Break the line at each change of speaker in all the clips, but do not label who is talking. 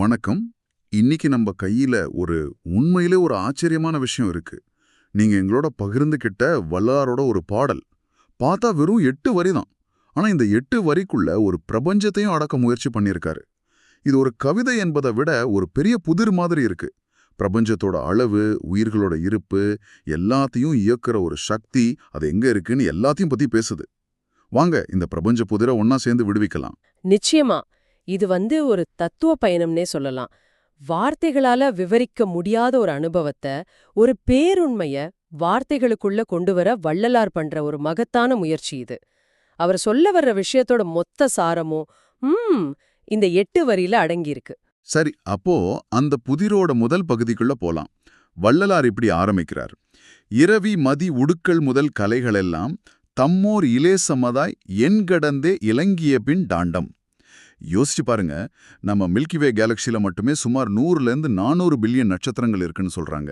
வணக்கம். இன்னைக்கு நம்ம கையில ஒரு உண்மையிலே ஒரு ஆச்சரியமான விஷயம் இருக்கு. நீங்க எங்களோட பகிர்ந்துகிட்ட வல்லாரோட ஒரு பாடல். பார்த்தா வெறும் எட்டு வரி தான். ஆனா இந்த எட்டு வரிக்குள்ள ஒரு பிரபஞ்சத்தையும் அடக்க முயற்சி பண்ணியிருக்காரு. இது ஒரு கவிதை என்பதை விட ஒரு பெரிய புதிர் மாதிரி இருக்கு. பிரபஞ்சத்தோட அளவு உயிர்களோட இருப்பு எல்லாத்தையும் இயக்குற ஒரு சக்தி அது எங்க இருக்குன்னு எல்லாத்தையும் பத்தி பேசுது. வாங்க இந்த பிரபஞ்ச புதிரை ஒன்னா சேர்ந்து விடுவிக்கலாம்.
நிச்சயமா. இது வந்து ஒரு தத்துவ பயணம்னே சொல்லலாம். வார்த்தைகளால விவரிக்க முடியாத ஒரு அனுபவத்தை ஒரு பேருண்மைய வார்த்தைகளுக்குள்ள கொண்டு வர வள்ளலார் பண்ற ஒரு மகத்தான முயற்சி இது. அவர் சொல்ல வர்ற விஷயத்தோட மொத்த சாரமும் ம் இந்த எட்டு வரியில அடங்கியிருக்கு.
சரி அப்போ அந்த புதிரோட முதல் பகுதிக்குள்ள போலாம். வள்ளலார் இப்படி ஆரம்பிக்கிறார். இரவி மதி உடுக்கள் முதல் கலைகளெல்லாம் தம்மோர் இலேசமதாய் எண்கடந்தே இலங்கிய பின் டாண்டம். யோசிச்சு பாருங்க. நம்ம மில்கிவே கேலக்சில மட்டுமே சுமார் நூறுலேருந்து நானூறு பில்லியன் நட்சத்திரங்கள் இருக்குன்னு சொல்றாங்க.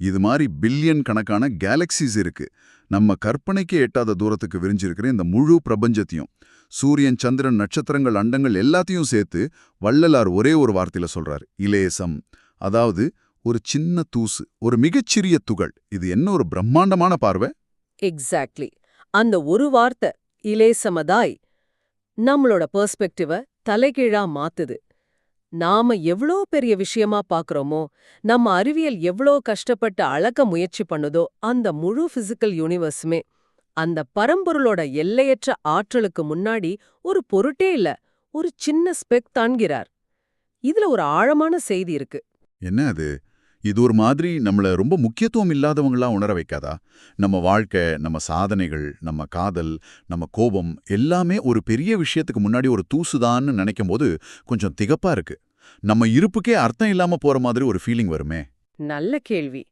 இது மாதிரி பில்லியன் கணக்கான கேலக்சிஸ் இருக்கு. நம்ம கற்பனைக்கே எட்டாத தூரத்துக்கு விரிஞ்சிருக்கிற இந்த முழு பிரபஞ்சத்தையும் சூரியன் சந்திரன் நட்சத்திரங்கள் அண்டங்கள் எல்லாத்தையும் சேர்த்து வள்ளலார் ஒரே ஒரு வார்த்தையில சொல்கிறார் இலேசம். அதாவது ஒரு சின்ன தூசு ஒரு மிகச்சிறிய துகள். இது என்ன ஒரு பிரம்மாண்டமான பார்வை?
எக்ஸாக்ட்லி அந்த ஒரு வார்த்தை இலேசமதாய் நம்மளோட பெர்ஸ்பெக்டிவ தலைகீழா மாத்துது. நாம எவ்ளோ பெரிய விஷயமா பாக்குறோமோ நம்ம அறிவியல் எவ்ளோ கஷ்டப்பட்டு அளக்க முயற்சி பண்ணுதோ அந்த முழு பிசிக்கல் யூனிவர்ஸுமே அந்த பரம்பொருளோட எல்லையற்ற ஆற்றலுக்கு முன்னாடி ஒரு பொருட்டே இல்ல ஒரு சின்ன ஸ்பெக் தான்கிறார். இதுல ஒரு ஆழமான செய்தி இருக்கு.
என்ன அது? இது ஒரு மாதிரி நம்மள ரொம்ப முக்கியத்துவம் இல்லாதவங்களா உணர வைக்காதா? நம்ம வாழ்க்கை நம்ம சாதனைகள் நம்ம காதல் நம்ம கோபம் எல்லாமே ஒரு பெரிய விஷயத்துக்கு முன்னாடி ஒரு தூசுதான்னு நினைக்கும் போது கொஞ்சம் திகப்பா இருக்கு. நம்ம இருப்புக்கே அர்த்தம் இல்லாம போற மாதிரி ஒரு ஃபீலிங் வருமே.
நல்ல கேள்வி.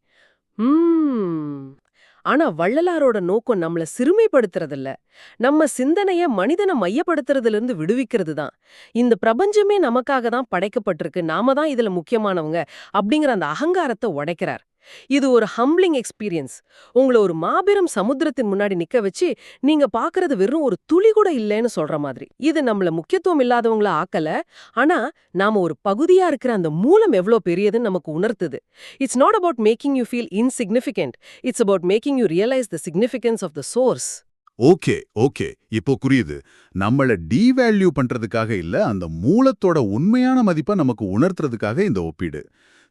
ம் ஆனா வள்ளலாரோட நோக்கம் நம்மள சிறுமைப்படுத்துறதில்ல. நம்ம சிந்தனைய மனிதனை மையப்படுத்துறதுல இருந்து விடுவிக்கிறது தான் இந்த பிரபஞ்சமே நமக்காக தான் படைக்கப்பட்டிருக்கு. நாம தான் இதுல முக்கியமானவங்க அப்படிங்கிற அந்த அகங்காரத்தை உடைக்கிறார். இது ஒரு ஹம்பிளிங் எக்ஸ்பீரியன்ஸ் உங்களை ஒரு மாபெரும் சமுத்திரத்தின் முன்னாடி நிக்க வச்சு நீங்க பாக்குறது வெறும் ஒரு துளி கூட இல்லைன்னு சொல்ற மாதிரி. இது நம்மள முக்கியத்துவம் இல்லாதவங்கள ஆக்கல. ஆனா நாம ஒரு பகுதியா இருக்கிற அந்த மூலம் எவ்வளோ பெரியதுன்னு நமக்கு உணர்த்துது. It's not about making you feel insignificant it's about making you realise the significance of the source
okay okay இப்போ புரியுது. நம்மள டீவேல்யூ பண்றதுக்காக இல்ல அந்த மூலத்தோட உண்மையான மதிப்பை நமக்கு உணர்த்துறதுக்காக இந்த ஒப்பீடு.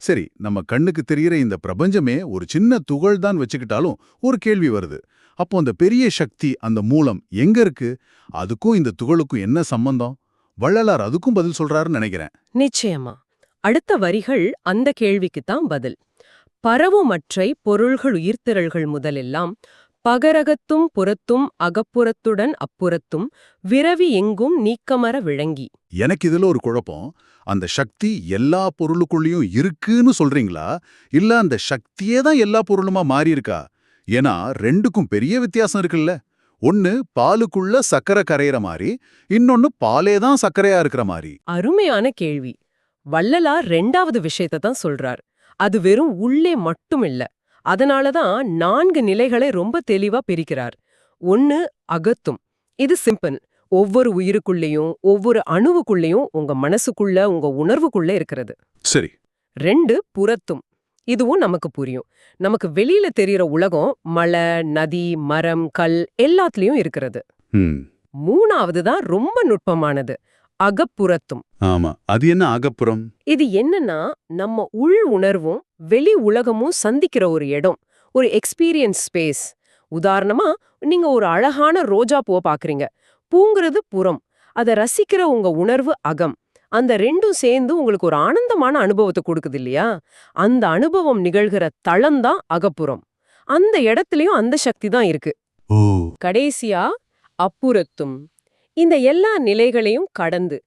சரி நம்ம கண்ணுக்கு தெரியிற இந்த பிரபஞ்சமே ஒரு சின்ன துகள் தான் வச்சுக்கிட்டாலும் ஒரு கேள்வி வருது. அப்போ அந்த பெரிய சக்தி அந்த மூலம் எங்க இருக்கு? அதுக்கும் இந்த துகளுக்கும் என்ன சம்பந்தம்? வள்ளலார் அதுக்கும் பதில் சொல்றாருன்னு நினைக்கிறேன்.
நிச்சயமா. அடுத்த வரிகள் அந்த கேள்விக்கு தான் பதில். பரவுமற்றை பொருள்கள் உயிர்த்திரள்கள் முதலெல்லாம் பகரகத்தும் புறத்தும் அகப்புறத்துடன் அப்புறத்தும் விரவி எங்கும் நீக்கமர விளங்கி.
எனக்கு இதுல ஒரு குழப்பம். அந்த சக்தி எல்லா பொருளுக்குள்ளேயும் இருக்குன்னு சொல்றீங்களா? இல்ல அந்த சக்தியே தான் எல்லா பொருளுமா மாறி இருக்கா ஏன்னா ரெண்டுக்கும் பெரிய வித்தியாசம் இருக்குல்ல. ஒன்னு பாலுக்குள்ள சக்கரை கரையிற மாதிரி இன்னொன்னு பாலே தான் சக்கரையா இருக்கிற மாதிரி
அருமையான கேள்வி. வள்ளலார் ரெண்டாவது விஷயத்தை தான் சொல்றார். அது வெறும் உள்ளே மட்டும் இல்ல. அதனாலதான் நான்கு நிலைகளை ரொம்ப தெளிவா பிரிக்கிறார். ஒன்னு அகத்தும். இது சிம்பிள். ஒவ்வொரு உயிருக்குள்ளேயும் ஒவ்வொரு அணுவுக்குள்ளேயும் உங்க மனசுக்குள்ள உங்க உணர்வுக்குள்ள இருக்கிறது.
சரி.
ரெண்டு புறத்தும். இதுவும் நமக்கு புரியும். நமக்கு வெளியில தெரியற உலகம் மலை நதி மரம் கல் எல்லாத்துலயும் இருக்கிறது. மூணாவது தான் ரொம்ப நுட்பமானது. அகப்புறத்தும்.
ஆமா. அது என்ன அகப்புறம்?
இது என்னன்னா நம்ம உள் உணர்வும் வெளி உலகமும் சந்திக்கிற ஒரு இடம் ஒரு எக்ஸ்பீரியன்ஸ் ஸ்பேஸ் உதாரணமா நீங்க ஒரு அழகான ரோஜா பூவை பாக்குறீங்க பூங்கிறது புறம். அதை ரசிக்கிற உங்க உணர்வு அகம். அந்த ரெண்டும் சேர்ந்து உங்களுக்கு ஒரு ஆனந்தமான அனுபவத்தை கொடுக்குது இல்லையா? அந்த அனுபவம் நிகழ்கிற தளம்தான் அகப்புறம். அந்த இடத்துலயும் அந்த சக்தி தான் இருக்கு.
ஓ.
கடைசியா அப்புறத்தும். இந்த எல்லா நிலைகளையும் கடந்து.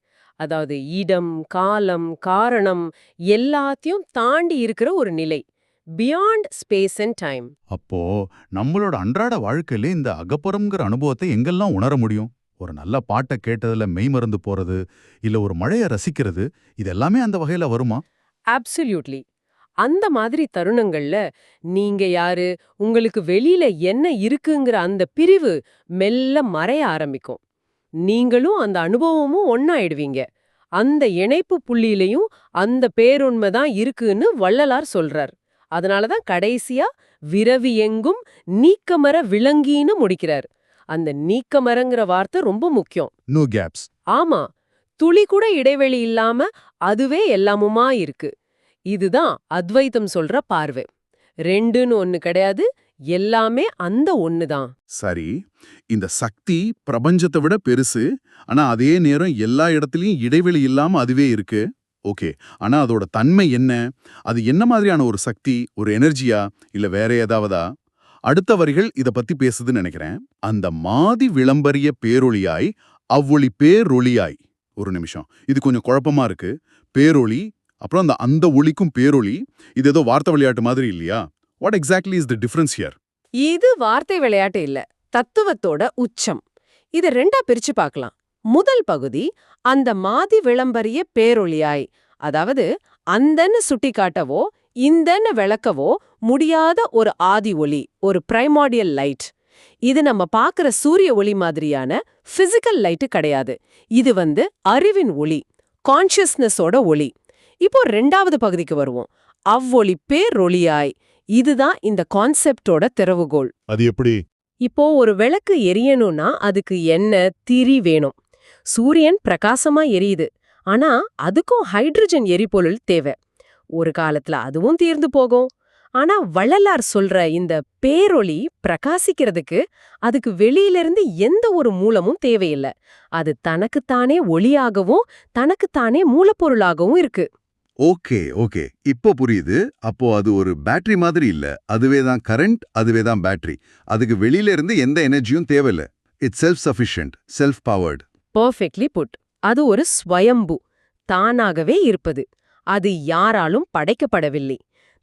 அதாவது இடம் காலம் காரணம் எல்லாத்தையும் தாண்டி இருக்கிற ஒரு நிலை. பியாண்ட் ஸ்பேஸ் அண்ட் டைம்
அப்போ நம்மளோட அன்றாட வாழ்க்கையில இந்த அகப்புறம்ங்கிற அனுபவத்தை எங்கெல்லாம் உணர முடியும்? ஒரு நல்ல பாட்டை கேட்டதுல மெய்மறந்து போறது இல்ல ஒரு மழையை ரசிக்கிறது இது எல்லாமே அந்த வகையில வருமா?
அப்சல்யூட்லி அந்த மாதிரி தருணங்கள்ல நீங்க யாரு உங்களுக்கு வெளியில என்ன இருக்குங்கிற அந்த பிரிவு மெல்ல மறைய ஆரம்பிக்கும். நீங்களும் அந்த அனுபவமும் ஒன்னாயிடுவீங்க அந்த இணைப்பு புள்ளியிலையும் அந்த பேருண்மை தான் இருக்குன்னு வள்ளலார் சொல்றார். அதனால தான் கடைசியா விரவி எங்கும் நீக்கமர விளங்கின்னு முடிக்கிறார். அந்த நீக்கமரங்கிற வார்த்தை ரொம்ப முக்கியம்.
நோ கேப்ஸ்
ஆமா துளி கூட இடைவெளி இல்லாம அதுவே எல்லாமுமா இருக்கு. இதுதான் அத்வைத்தம் சொல்ற பார்வை. ரெண்டுன்னு ஒண்ணு கிடையாது எல்லாமே அந்த ஒண்ணுதான்
சரி இந்த சக்தி பிரபஞ்சத்தை விட பெருசு ஆனா அதே நேரம் எல்லா இடத்துலயும் இடைவெளி இல்லாம அதுவே இருக்கு. ஓகே ஆனா அதோட தன்மை என்ன? அது என்ன மாதிரியான ஒரு சக்தி ஒரு எனர்ஜியா இல்ல வேற ஏதாவதா? அடுத்த வரிகள் இத பத்தி பேசுதுன்னு நினைக்கிறேன். அந்த மாதி விளம்பரிய பேரொளியாய் அவ்வொளி பேரொளியாய் ஒரு நிமிஷம். இது கொஞ்சம் குழப்பமா இருக்கு. பேரொளி அப்புறம் அந்த அந்த ஒளிக்கும் பேரொளி இது ஏதோ வார்த்தை விளையாட்டு மாதிரி இல்லையா? What exactly is the difference here
இது வார்த்தை விளையாட்டு இல்ல. தத்துவத்தோட உச்சம். இத ரெண்டா பிரிச்சு பார்க்கலாம் முதல் பகுதி அந்த மாதி விளம்பரிய பேரொளியாய் அதாவது அந்தன்னு சுட்டிக்காட்டவோ இந்தன்னு விளக்கவோ முடியாத ஒரு ஆதி ஒளி ஒரு பிரைமாடியல் லைட் இது நம்ம பார்க்கிற சூரிய ஒளி மாதிரியான பிசிக்கல் லைட்டு கிடையாது. இது வந்து அறிவின் ஒளி கான்ஷியஸ்னஸோட ஒளி. இப்போ ரெண்டாவது பகுதிக்கு வருவோம். அவ்வொளி பேரொளியாய் இதுதான் இந்த கான்செப்டோட திறவுகோல்
அது எப்படி?
இப்போ ஒரு விளக்கு எரியணும்னா அதுக்கு எண்ணெய் திரி வேணும்? சூரியன் பிரகாசமா எரியுது. ஆனா அதுக்கும் ஹைட்ரஜன் எரிபொருள் தேவை. ஒரு காலத்துல அதுவும் தீர்ந்து போகும். ஆனா வள்ளலார் சொல்ற இந்த பேரொளி பிரகாசிக்கிறதுக்கு அதுக்கு வெளியிலிருந்து எந்த ஒரு மூலமும் தேவையில்லை. அது தனக்குத்தானே ஒளியாகவும் தனக்குத்தானே மூலப்பொருளாகவும் இருக்கு.
Okay okay. இப்போ புரியுது. அப்போ அது ஒரு பேட்டரி மாதிரி இல்ல. அதுவே தான் கரண்ட் அதுவே தான் பேட்டரி. அதுக்கு வெளியில இருந்து எந்த எனர்ஜியும் தேவையில்ல. It's self sufficient self powered
perfectly but அது ஒரு ஸ்வயம்பு. தானாகவே இருப்பது. அது யாராலும் படைக்கப்படவில்லை.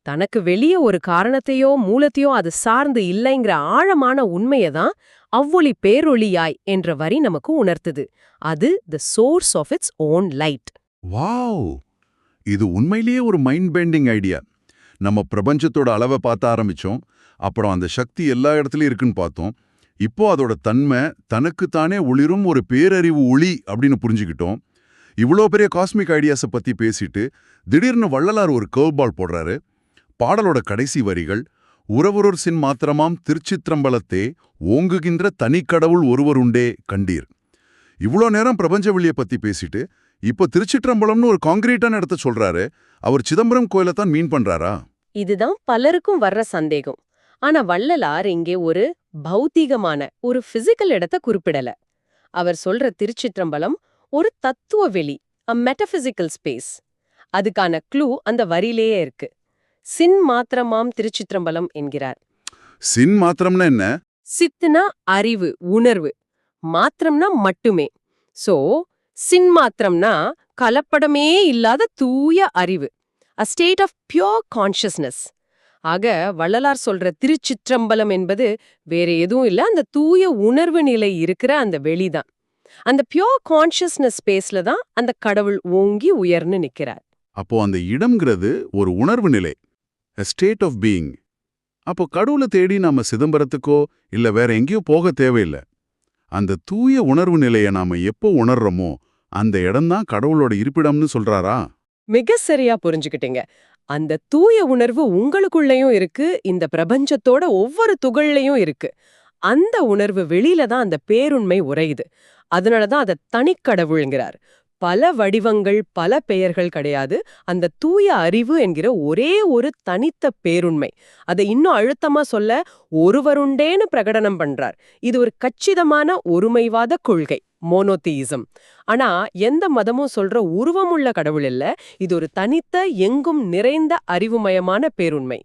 தனக்கு வெளியே ஒரு காரணத்தையோ மூலத்தையோ அது சார்ந்து இல்லைங்கிற ஆழமான உண்மையதான் அவ்வொளி பேரொளியாய் என்ற வரி நமக்கு உணர்த்துது. அது the source of its own light
wow! இது உண்மையிலேயே ஒரு மைண்ட் பெண்டிங் ஐடியா நம்ம பிரபஞ்சத்தோட அளவை பார்த்த ஆரம்பிச்சோம். அப்புறம் அந்த சக்தி எல்லா இடத்துலயும் இருக்குன்னு பார்த்தோம். இப்போ அதோட தன்மை தனக்குத்தானே ஒளிரும் ஒரு பேரறிவு ஒளி அப்படின்னு புரிஞ்சுக்கிட்டோம். இவ்வளோ பெரிய காஸ்மிக் ஐடியாஸை பத்தி பேசிட்டு திடீர்னு வள்ளலார் ஒரு கர்வ் பால் போடுறாரு. பாடலோட கடைசி வரிகள் உறவொருர் சின் மாத்திரமாம் திருச்சித்திரம்பலத்தே ஓங்குகின்ற தனிக்கடவுள் ஒருவருண்டே கண்டீர். இவ்வளோ நேரம் பிரபஞ்ச வெளியை பத்தி பேசிட்டு இப்போ திருச்சிற்றம்பலம்னு ஒரு காங்கிரீட்டான இடத்த சொல்றாரு. அவர் சிதம்பரம் கோயிலை தான் மீன் பண்றாரா?
இதுதான் பலருக்கும் வர்ற சந்தேகம். ஆனா வள்ளலார் இங்கே ஒரு பௌத்திகமான ஒரு பிசிக்கல் இடத்த குறிப்பிடல. அவர் சொல்ற திருச்சிற்றம்பலம் ஒரு தத்துவ வெளி அ மெட்டபிசிக்கல் ஸ்பேஸ் அதுக்கான க்ளூ அந்த வரியிலேயே இருக்கு. சின் மாத்திரமாம் திருச்சிற்றம்பலம் என்கிறார்.
சின் மாத்திரம்னா என்ன?
சித்துனா அறிவு உணர்வு. மாத்திரம்னா மட்டுமே. சோ சின் மாத்திரம்னா கலப்படமே இல்லாத தூய அறிவு a state of pure consciousness ஆக வள்ளலார் சொல்ற திருச்சிற்றம்பலம் என்பது வேற எதுவும் இல்ல அந்த தூய உணர்வு நிலை இருக்கிற அந்த வெளிதான். அந்த பியோர் கான்ஷியஸ்னஸ் ஸ்பேஸ்ல தான் அந்த கடவுள் ஓங்கி உயர்ந்து நிக்கிறார்.
அப்போ அந்த இடம்ங்கிறது ஒரு உணர்வு நிலை ஸ்டேட் ஆஃப் பீயிங் அப்போ கடவுளை தேடி நாம சிதம்பரத்துக்கோ இல்ல வேற எங்கேயோ போக தேவையில்லை. அந்த தூய உணர்வு நிலையை நாம எப்போ உணர்றோமோ அந்த இடம்தான் கடவுளோட இருப்பிடம்னு சொல்றாரா?
மிக சரியா புரிஞ்சுக்கிட்டீங்க. அந்த தூய உணர்வு உங்களுக்குள்ளயும் இருக்கு இந்த பிரபஞ்சத்தோட ஒவ்வொரு துகள்லையும் இருக்கு. அந்த உணர்வு வெளியில தான் அந்த பேருண்மை அதனால தான் அதை தனிக்கடவுள்ங்கிறார். பல வடிவங்கள் பல பெயர்கள் கிடையாது. அந்த தூய அறிவு என்கிற ஒரே ஒரு தனித்த பேருண்மை. அதை இன்னும் அழுத்தமா சொல்ல ஒருவருண்டேன்னு பிரகடனம் பண்றார். இது ஒரு கச்சிதமான ஒருமைவாத கொள்கை மோனோதீயிசம். ஆனா எந்த மதமும் சொல்ற உருவமுள்ள கடவுள் இல்ல. இது ஒரு தனித்த எங்கும் நிறைந்த அறிவுமயமான பேருண்மை.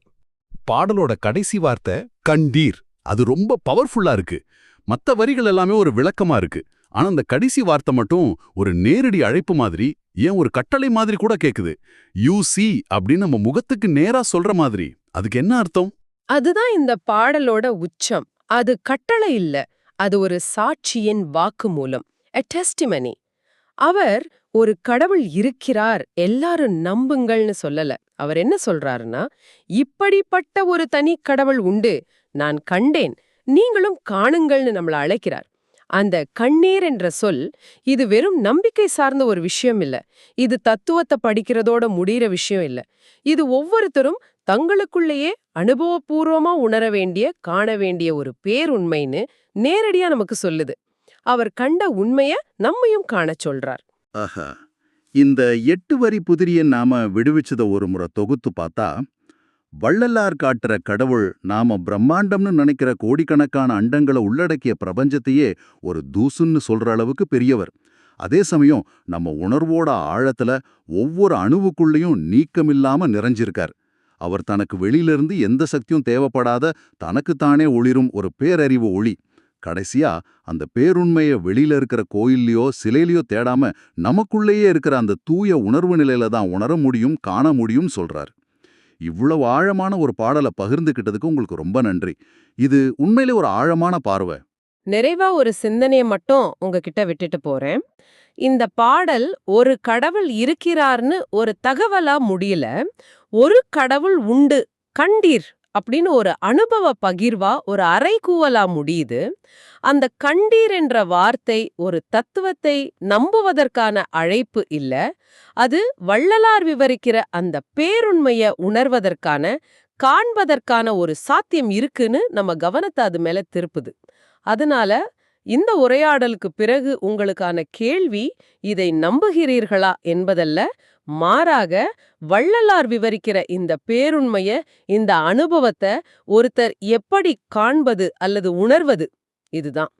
பாடலோட கடைசி வார்த்தை கண்டீர். அது ரொம்ப பவர்ஃபுல்லா இருக்கு. மத்த வரிகள் எல்லாமே ஒரு விளக்கமா இருக்கு. ஆனா அந்த கடைசி வார்த்தை மட்டும் ஒரு நேரடி அழைப்பு மாதிரி ஏன் ஒரு கட்டளை மாதிரி கூட கேக்குது. யூ சி அப்படின்னு நம்ம முகத்துக்கு நேரா சொல்ற மாதிரி. அதுக்கு என்ன அர்த்தம்?
அதுதான் இந்த பாடலோட உச்சம். அது கட்டளை இல்ல. அது ஒரு சாட்சியின் வாக்குமூலம். எ டெஸ்டிமனி அவர் ஒரு கடவுள் இருக்கிறார் எல்லாரும் நம்புங்கள்னு சொல்லல. அவர் என்ன சொல்றாருன்னா இப்படிப்பட்ட ஒரு தனி கடவுள் உண்டு. நான் கண்டேன். நீங்களும் காணுங்கள்னு நம்மள அழைக்கிறார். அந்த கண்ணீர் என்ற சொல் இது வெறும் நம்பிக்கை சார்ந்த ஒரு விஷயம் இல்ல. இது தத்துவத்தை படிக்கிறதோட முடிகிற விஷயம் இல்ல. இது ஒவ்வொருத்தரும் தங்களுக்குள்ளேயே அனுபவபூர்வமா உணர வேண்டிய காண வேண்டிய ஒரு பேருண்மைன்னு நேரடியா நமக்கு சொல்லுது. அவர் கண்ட உண்மைய நம்மையும் காணச் சொல்றார்.
ஆஹா. இந்த எட்டு வரி புதிரிய நாம விடுவிச்சத ஒரு முறை தொகுத்து பார்த்தா வள்ளலார் காட்டுற கடவுள் நாம பிரம்மாண்டம்னு நினைக்கிற கோடிக்கணக்கான அண்டங்களை உள்ளடக்கிய பிரபஞ்சத்தையே ஒரு தூசுன்னு சொல்ற அளவுக்கு பெரியவர். அதே சமயம் நம்ம உணர்வோட ஆழத்துல ஒவ்வொரு அணுவுக்குள்ளேயும் நீக்கமில்லாம நிறைஞ்சிருக்கார். அவர் தனக்கு வெளியிலிருந்து எந்த சக்தியும் தேவைப்படாத தனக்குத்தானே ஒளிரும் ஒரு பேரறிவு ஒளி. கடைசியா அந்த பேருண்மைய வெளியில இருக்கிற கோயில்லையோ சிலையிலையோ தேடாம நமக்குள்ளேயே இருக்கிற அந்த தூய உணர்வு நிலையில தான் உணர முடியும் காண முடியும் சொல்றார். இவ்வளவு ஆழமான ஒரு பாடலை பகிர்ந்துக்கிட்டதுக்கு உங்களுக்கு ரொம்ப நன்றி. இது உண்மையிலே ஒரு ஆழமான பார்வை.
நிறைவா ஒரு சிந்தனைய மட்டும் உங்ககிட்ட விட்டுட்டு போறேன். இந்த பாடல் ஒரு கடவுள் இருக்கிறார்னு ஒரு தகவலா முடியல. ஒரு கடவுள் உண்டு கண்டீர் அப்படின்னு ஒரு அனுபவ பகிர்வா ஒரு அறைகூவலா முடியுது. அந்த கண்டீர் என்ற வார்த்தை ஒரு தத்துவத்தை நம்புவதற்கான அழைப்பு இல்ல. அது வள்ளலார் விவரிக்கிற அந்த பேருண்மைய உணர்வதற்கான காண்பதற்கான ஒரு சாத்தியம் இருக்குன்னு நம்ம கவனத்தை அது மேல திருப்புது. அதனால இந்த உரையாடலுக்கு பிறகு உங்களுக்கான கேள்வி இதை நம்புகிறீர்களா என்பதல்ல மாறாக வள்ளலார் விவரிக்கிற இந்த பேருண்மைய இந்த அனுபவத்தை ஒருத்தர் எப்படி காண்பது அல்லது உணர்வது இதுதான்.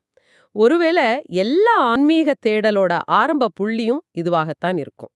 ஒருவேளை எல்லா ஆன்மீக தேடலோட ஆரம்ப புள்ளியும் இதுவாகத்தான் இருக்கும்.